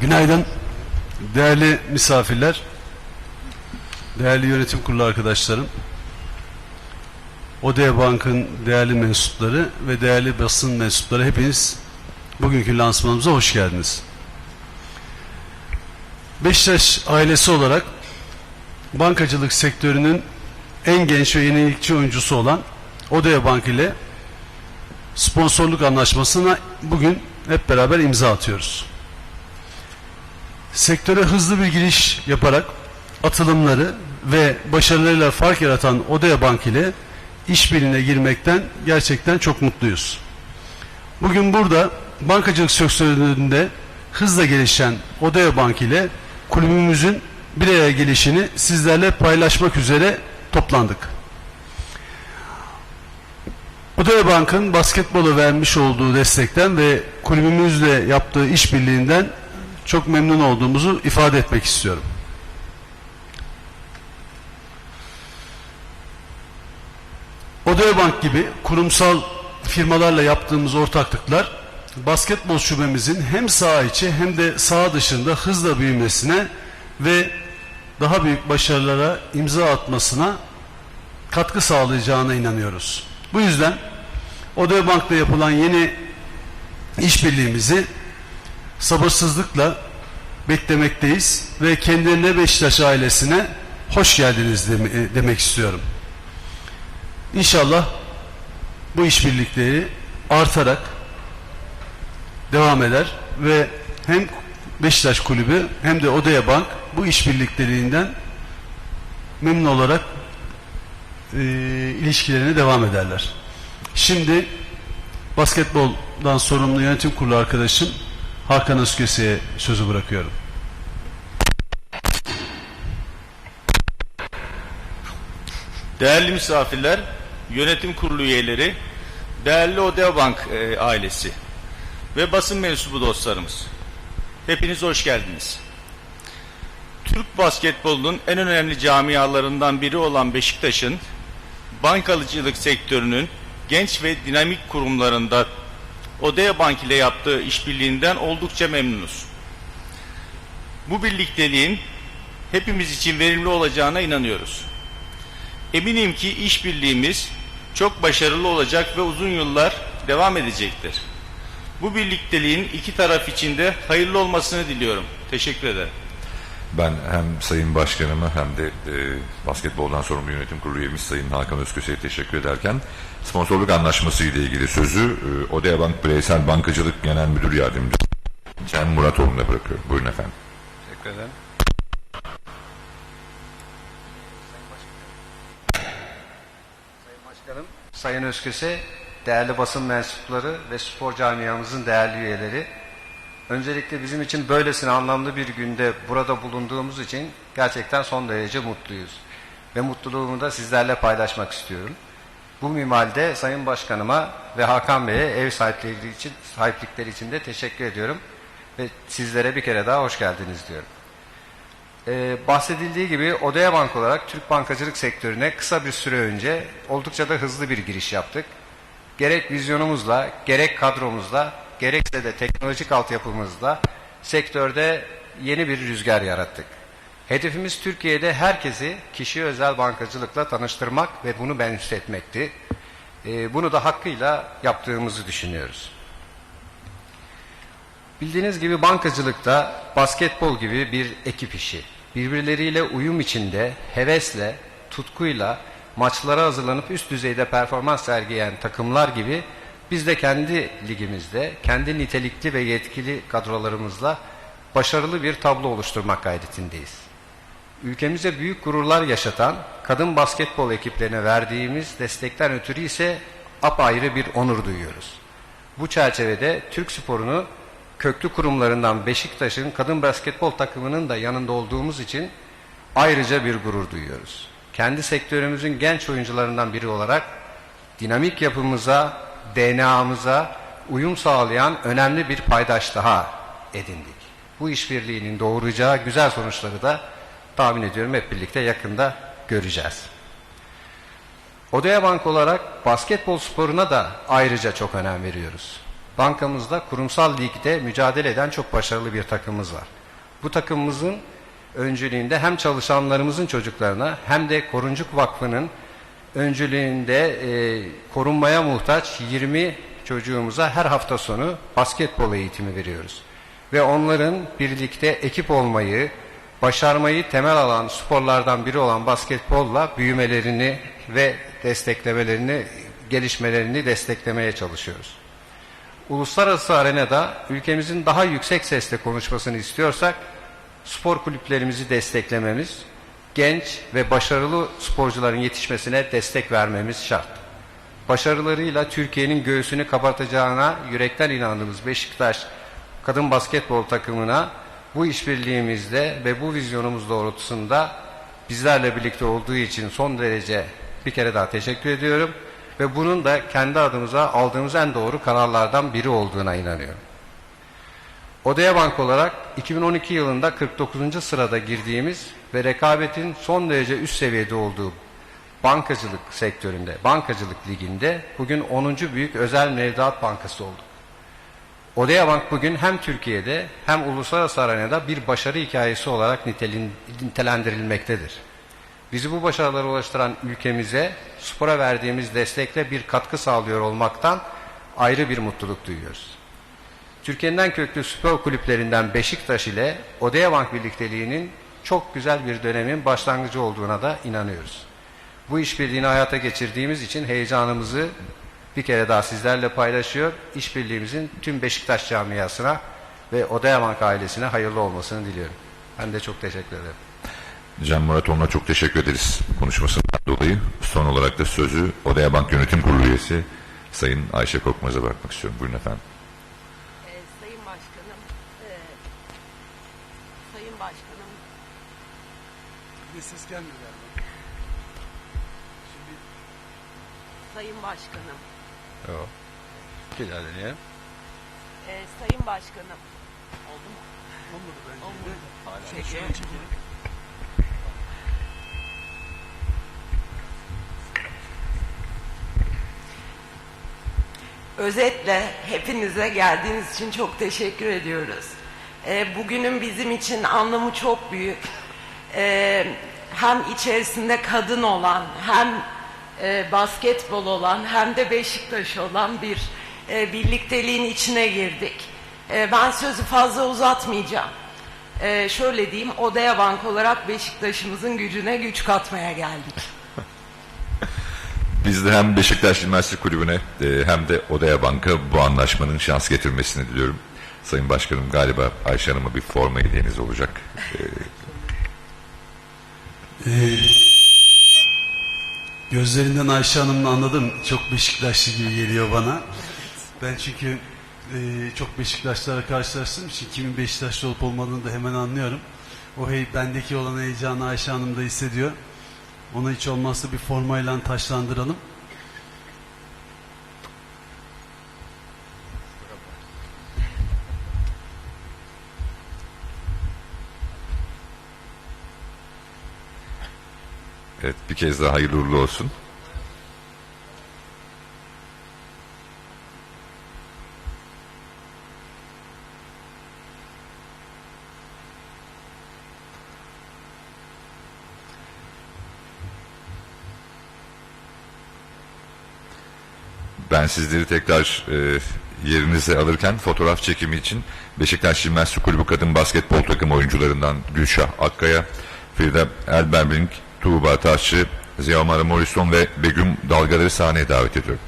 Günaydın. Değerli misafirler, değerli yönetim kurulu arkadaşlarım, Odea Bank'ın değerli mensupları ve değerli basın mensupları hepiniz bugünkü lansmanımıza hoş geldiniz. Beşiktaş ailesi olarak bankacılık sektörünün en genç ve yenilikçi oyuncusu olan Odea Bank ile sponsorluk anlaşmasına bugün hep beraber imza atıyoruz. Sektöre hızlı bir giriş yaparak atılımları ve başarılarıyla fark yaratan Odea Bank ile işbirliğine girmekten gerçekten çok mutluyuz. Bugün burada bankacılık sektöründe hızla gelişen Odea Bank ile kulübümüzün bir araya gelişini sizlerle paylaşmak üzere toplandık. Odea Bank'ın basketbola vermiş olduğu destekten ve kulübümüzle yaptığı işbirliğinden çok memnun olduğumuzu ifade etmek istiyorum. Odea Bank gibi kurumsal firmalarla yaptığımız ortaklıklar basketbol şubemizin hem saha içi hem de saha dışında hızla büyümesine ve daha büyük başarılara imza atmasına katkı sağlayacağına inanıyoruz. Bu yüzden Odea Bank'ta yapılan yeni işbirliğimizi sabırsızlıkla beklemekteyiz ve kendilerine Beşiktaş ailesine hoş geldiniz deme- demek istiyorum. İnşallah bu işbirlikleri artarak devam eder ve hem Beşiktaş Kulübü hem de Odea Bank bu işbirliklerinden memnun olarak e, ilişkilerine devam ederler. Şimdi basketboldan sorumlu yönetim kurulu arkadaşım Hakan Özköse'ye sözü bırakıyorum. Değerli misafirler, yönetim kurulu üyeleri, değerli Odea Bank e, ailesi ve basın mensubu dostlarımız. Hepiniz hoş geldiniz. Türk basketbolunun en önemli camialarından biri olan Beşiktaş'ın bankacılık sektörünün genç ve dinamik kurumlarında Odea Bank ile yaptığı işbirliğinden oldukça memnunuz. Bu birlikteliğin hepimiz için verimli olacağına inanıyoruz. Eminim ki işbirliğimiz çok başarılı olacak ve uzun yıllar devam edecektir. Bu birlikteliğin iki taraf için de hayırlı olmasını diliyorum. Teşekkür ederim. Ben hem Sayın Başkanıma hem de e, basketboldan sorumlu yönetim kurulu üyemiz Sayın Hakan Özköse'ye teşekkür ederken sponsorluk anlaşması ile ilgili sözü e, Odea Bank Bireysel Bankacılık Genel Müdür Yardımcısı Cem Muratoğlu'na bırakıyorum. Buyurun efendim. Teşekkür ederim. Sayın Başkanım, Sayın Özköse, değerli basın mensupları ve spor camiamızın değerli üyeleri. Öncelikle bizim için böylesine anlamlı bir günde burada bulunduğumuz için gerçekten son derece mutluyuz. Ve mutluluğumu da sizlerle paylaşmak istiyorum. Bu minvalde Sayın Başkanıma ve Hakan Bey'e ev sahipleri için, sahiplikleri için de teşekkür ediyorum. Ve sizlere bir kere daha hoş geldiniz diyorum. Ee, bahsedildiği gibi Odea Bank olarak Türk bankacılık sektörüne kısa bir süre önce oldukça da hızlı bir giriş yaptık. Gerek vizyonumuzla, gerek kadromuzla, gerekse de teknolojik altyapımızla sektörde yeni bir rüzgar yarattık. Hedefimiz Türkiye'de herkesi kişi özel bankacılıkla tanıştırmak ve bunu benimsetmekti. Ee, bunu da hakkıyla yaptığımızı düşünüyoruz. Bildiğiniz gibi bankacılıkta basketbol gibi bir ekip işi. Birbirleriyle uyum içinde, hevesle, tutkuyla maçlara hazırlanıp üst düzeyde performans sergileyen takımlar gibi biz de kendi ligimizde, kendi nitelikli ve yetkili kadrolarımızla başarılı bir tablo oluşturmak gayretindeyiz. Ülkemize büyük gururlar yaşatan kadın basketbol ekiplerine verdiğimiz destekten ötürü ise apayrı bir onur duyuyoruz. Bu çerçevede Türk sporunu köklü kurumlarından Beşiktaş'ın kadın basketbol takımının da yanında olduğumuz için ayrıca bir gurur duyuyoruz. Kendi sektörümüzün genç oyuncularından biri olarak dinamik yapımıza, DNA'mıza uyum sağlayan önemli bir paydaş daha edindik. Bu işbirliğinin doğuracağı güzel sonuçları da tahmin ediyorum hep birlikte yakında göreceğiz. Odea Bank olarak basketbol sporuna da ayrıca çok önem veriyoruz. bankamızda kurumsal ligde mücadele eden çok başarılı bir takımımız var. Bu takımımızın öncülüğünde hem çalışanlarımızın çocuklarına hem de Koruncuk Vakfı'nın öncülüğünde e, korunmaya muhtaç 20 çocuğumuza her hafta sonu basketbol eğitimi veriyoruz. Ve onların birlikte ekip olmayı, başarmayı temel alan sporlardan biri olan basketbolla büyümelerini ve desteklemelerini, gelişmelerini desteklemeye çalışıyoruz. Uluslararası arenada ülkemizin daha yüksek sesle konuşmasını istiyorsak spor kulüplerimizi desteklememiz, genç ve başarılı sporcuların yetişmesine destek vermemiz şart. Başarılarıyla Türkiye'nin göğsünü kapatacağına yürekten inandığımız Beşiktaş kadın basketbol takımına bu işbirliğimizde ve bu vizyonumuz doğrultusunda bizlerle birlikte olduğu için son derece bir kere daha teşekkür ediyorum ve bunun da kendi adımıza aldığımız en doğru kararlardan biri olduğuna inanıyorum. Odea Bank olarak 2012 yılında 49. sırada girdiğimiz ve rekabetin son derece üst seviyede olduğu bankacılık sektöründe, bankacılık liginde bugün 10. büyük özel mevduat bankası olduk. Odea Bank bugün hem Türkiye'de hem uluslararası arenada bir başarı hikayesi olarak nitelendirilmektedir. Bizi bu başarılara ulaştıran ülkemize spora verdiğimiz destekle bir katkı sağlıyor olmaktan ayrı bir mutluluk duyuyoruz. Türkiye'nin en köklü spor kulüplerinden Beşiktaş ile Odea Bank birlikteliğinin çok güzel bir dönemin başlangıcı olduğuna da inanıyoruz. Bu işbirliğini hayata geçirdiğimiz için heyecanımızı bir kere daha sizlerle paylaşıyor. İşbirliğimizin tüm Beşiktaş camiasına ve Odea Bank ailesine hayırlı olmasını diliyorum. Ben de çok teşekkür ederim. Can Murat On'a çok teşekkür ederiz konuşmasından dolayı. Son olarak da sözü Odea Bank Yönetim Kurulu üyesi Sayın Ayşe Korkmaz'a bırakmak istiyorum. Buyurun efendim. Ee, Sayın Başkanım, e, Sayın Başkanım, Bir ses gelmiyor galiba. Sayın Başkanım, Bir daha deneyelim. e, Sayın Başkanım. Oldu mu? Olmadı bence. Olmadı. Şöyle Peki. çekelim. Özetle hepinize geldiğiniz için çok teşekkür ediyoruz. Ee, bugünün bizim için anlamı çok büyük. Ee, hem içerisinde kadın olan, hem e, basketbol olan, hem de Beşiktaş olan bir e, birlikteliğin içine girdik. E, ben sözü fazla uzatmayacağım. E, şöyle diyeyim, Odaya Bank olarak Beşiktaş'ımızın gücüne güç katmaya geldik. Biz de hem Beşiktaş Üniversitesi Kulübü'ne e, hem de Odea Bank'a bu anlaşmanın şans getirmesini diliyorum. Sayın Başkanım galiba Ayşe Hanım'a bir forma hediyeniz olacak. Ee, gözlerinden Ayşe Hanım'la anladım. Çok Beşiktaşlı gibi geliyor bana. Ben çünkü e, çok Beşiktaşlara karşılaştığım için kimin Beşiktaşlı olup olmadığını da hemen anlıyorum. O hey, bendeki olan heyecanı Ayşe Hanım da hissediyor. Onu hiç olmazsa bir formayla taşlandıralım. Evet bir kez daha hayırlı uğurlu olsun. Ben sizleri tekrar e, yerinize alırken fotoğraf çekimi için Beşiktaş Jimnastik Kulübü Kadın Basketbol Takım oyuncularından Gülşah Akkaya, Frida Elberbrink, Tuğba Taşçı, Ziya Morrison ve Begüm Dalgaları sahneye davet ediyorum.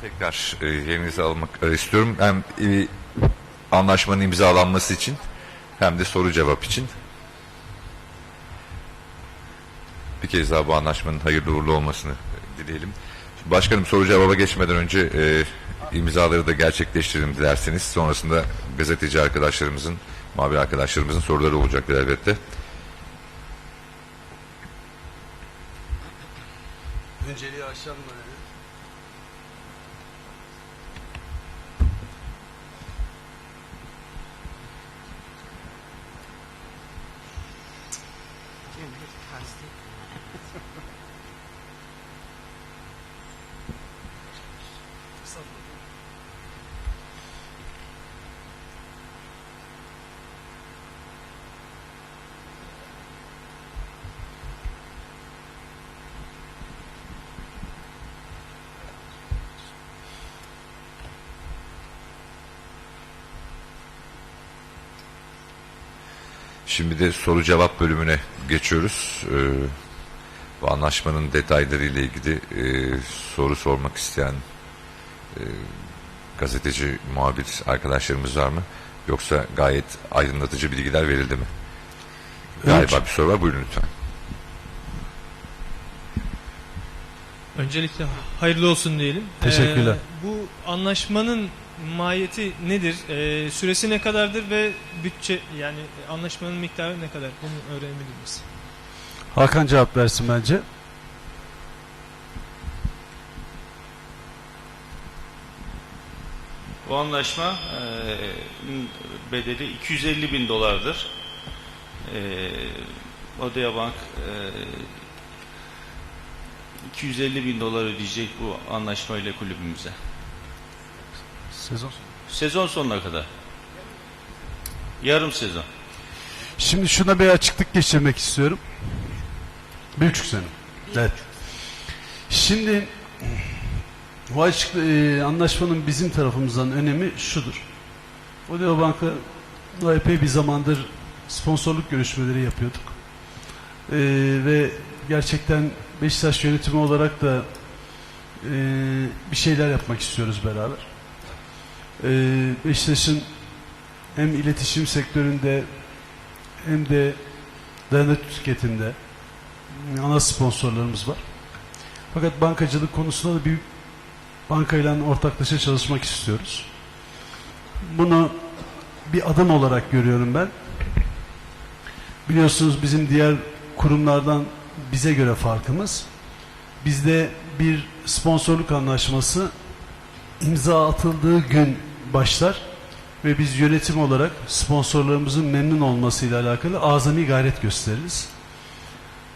Tekrar e, yerinizi almak e, istiyorum. Hem e, anlaşmanın imzalanması için hem de soru cevap için. Bir kez daha bu anlaşmanın hayırlı uğurlu olmasını dileyelim. Başkanım soru cevaba geçmeden önce e, imzaları da gerçekleştirelim dilerseniz. Sonrasında gazeteci arkadaşlarımızın, mavi arkadaşlarımızın soruları olacaktır elbette. Önceliği aşağı mı? fantastic. Şimdi de soru cevap bölümüne geçiyoruz. Ee, bu anlaşmanın detayları ile ilgili e, soru sormak isteyen e, gazeteci, muhabir arkadaşlarımız var mı? Yoksa gayet aydınlatıcı bilgiler verildi mi? Galiba bir soru var. Buyurun lütfen. Öncelikle hayırlı olsun diyelim. Teşekkürler. Ee, bu anlaşmanın mahiyeti nedir? Ee, süresi ne kadardır ve bütçe yani anlaşmanın miktarı ne kadar? Bunu öğrenebilir miyiz? Hakan cevap versin bence. Bu anlaşma e, bedeli 250 bin dolardır. E, Odea Bank e, 250 bin dolar ödeyecek bu anlaşmayla kulübümüze. Sezon. Sezon sonuna kadar. Yarım sezon. Şimdi şuna bir açıklık geçirmek istiyorum. Bir buçuk sene. Evet. Şimdi bu açık, e, anlaşmanın bizim tarafımızdan önemi şudur. Odeo Bank'a epey bir zamandır sponsorluk görüşmeleri yapıyorduk. E, ve gerçekten Beşiktaş yönetimi olarak da e, bir şeyler yapmak istiyoruz beraber. E, Beşiktaş'ın hem iletişim sektöründe hem de dayanıklı tüketimde ana sponsorlarımız var. Fakat bankacılık konusunda da bir bankayla ortaklaşa çalışmak istiyoruz. Bunu bir adım olarak görüyorum ben. Biliyorsunuz bizim diğer kurumlardan bize göre farkımız bizde bir sponsorluk anlaşması imza atıldığı gün başlar ve biz yönetim olarak sponsorlarımızın memnun olmasıyla alakalı azami gayret gösteririz.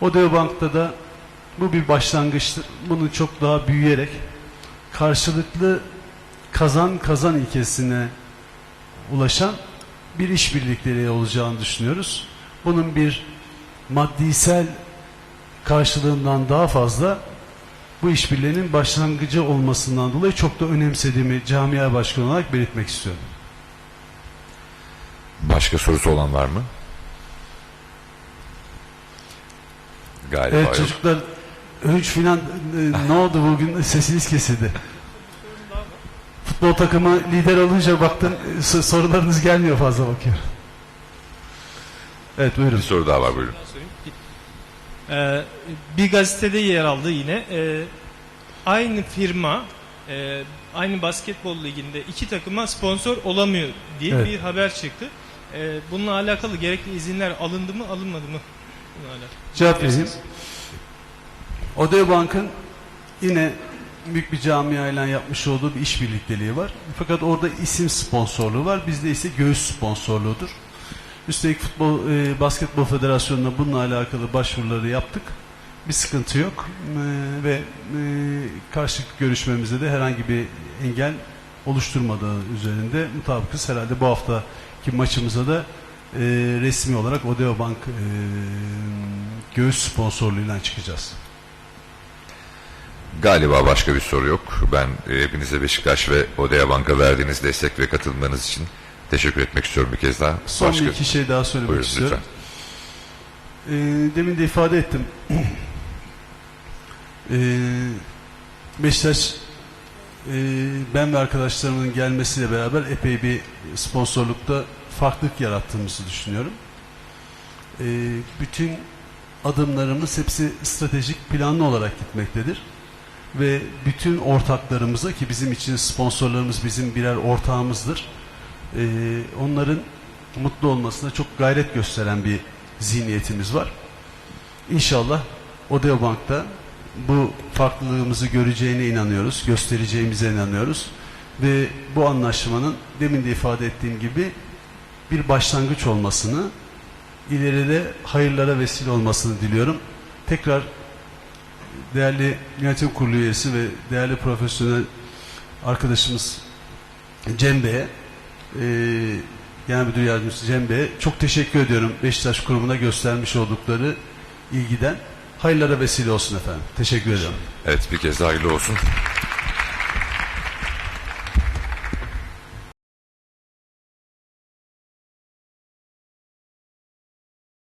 Odeo Bank'ta da bu bir başlangıçtır. Bunu çok daha büyüyerek karşılıklı kazan kazan ilkesine ulaşan bir işbirlikleri olacağını düşünüyoruz. Bunun bir maddisel karşılığından daha fazla bu işbirliğinin başlangıcı olmasından dolayı çok da önemsediğimi camia başkanı olarak belirtmek istiyorum. Başka sorusu olan var mı? Galiba Evet yok. çocuklar Övünç filan e, ne oldu bugün sesiniz kesildi. Futbol takımı lider olunca baktım e, sorularınız gelmiyor fazla bakıyorum. Evet buyurun. Bir soru daha var buyurun. Ee, bir gazetede yer aldı yine. Ee, aynı firma e, aynı basketbol liginde iki takıma sponsor olamıyor diye Evet. bir haber çıktı. Ee, bununla alakalı gerekli izinler alındı mı alınmadı mı? Bununla alakalı. Cevap vereyim. Odeo Bank'ın yine büyük bir camiayla yapmış olduğu bir işbirlikteliği var. Fakat orada isim sponsorluğu var. Bizde ise göğüs sponsorluğudur. Üstelik Futbol e, Basketbol Federasyonu'na bununla alakalı başvuruları yaptık. Bir sıkıntı yok. E, ve e, karşılıklı görüşmemizde de herhangi bir engel oluşturmadığı üzerinde mutabıkız. Herhalde bu haftaki maçımıza da e, resmi olarak Odeo Bank e, göğüs sponsorluğuyla çıkacağız. Galiba başka bir soru yok. Ben e, hepinize Beşiktaş ve Odea Bank'a verdiğiniz destek ve katılımlarınız için teşekkür etmek istiyorum bir kez daha. Son Başka- bir iki şey daha söylemek Buyurun istiyorum. lütfen. Ee, demin de ifade ettim. ee, Beşiktaş ben ve arkadaşlarımın gelmesiyle beraber epey bir sponsorlukta farklılık yarattığımızı düşünüyorum. E, bütün adımlarımız hepsi stratejik planlı olarak gitmektedir. Ve bütün ortaklarımıza ki bizim için sponsorlarımız bizim birer ortağımızdır. E, onların mutlu olmasına çok gayret gösteren bir zihniyetimiz var. İnşallah Odeo Bank'ta bu farklılığımızı göreceğine inanıyoruz, göstereceğimize inanıyoruz. Ve bu anlaşmanın demin de ifade ettiğim gibi bir başlangıç olmasını, ileride hayırlara vesile olmasını diliyorum. Tekrar değerli yönetim kurulu üyesi ve değerli profesyonel arkadaşımız Cem Bey'e, e, Genel Müdür Yardımcısı Cem Bey'e çok teşekkür ediyorum Beşiktaş kurumuna göstermiş oldukları ilgiden. Hayırlara vesile olsun efendim. Teşekkür ederim. Evet bir kez daha hayırlı olsun.